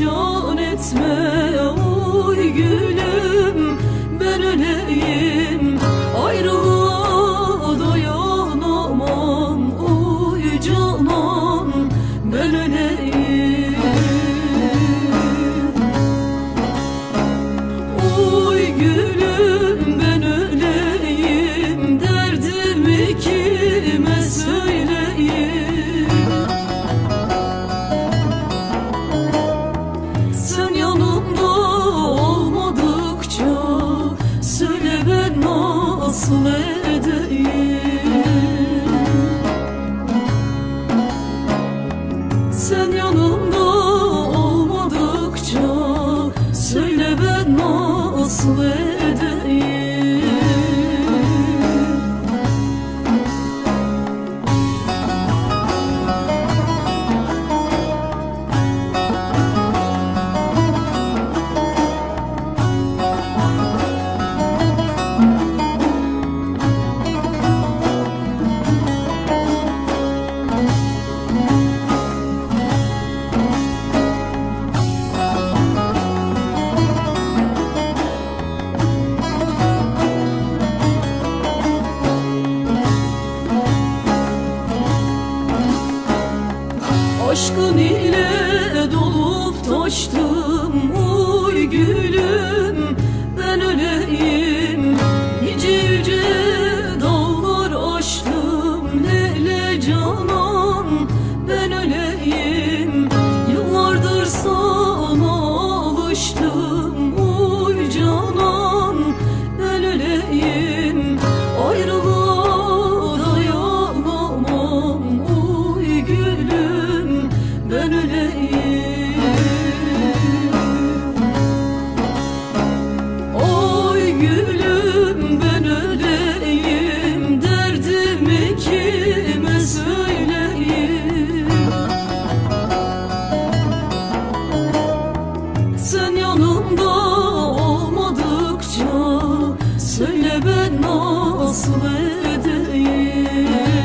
perişan etme. Söyle ben ile dolup taştım Uy gülüm ben öleyim. Yüce yüce dağlar aştım Lele canan ben öleyim Söyle ben nasıl edeyim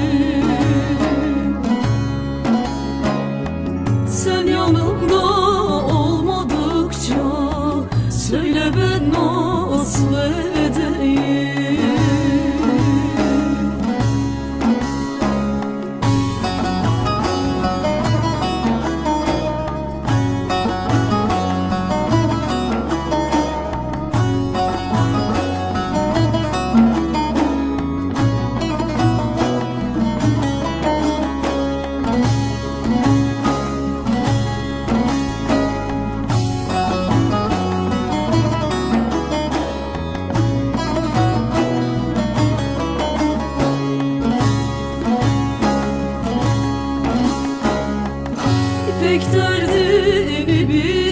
İpek derdini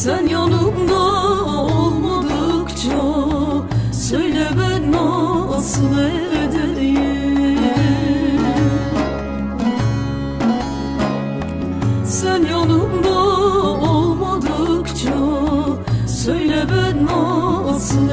Sen yanımda olmadıkça Söyle ben nasıl edeyim? Sen yanımda olmadıkça Söyle ben nasıl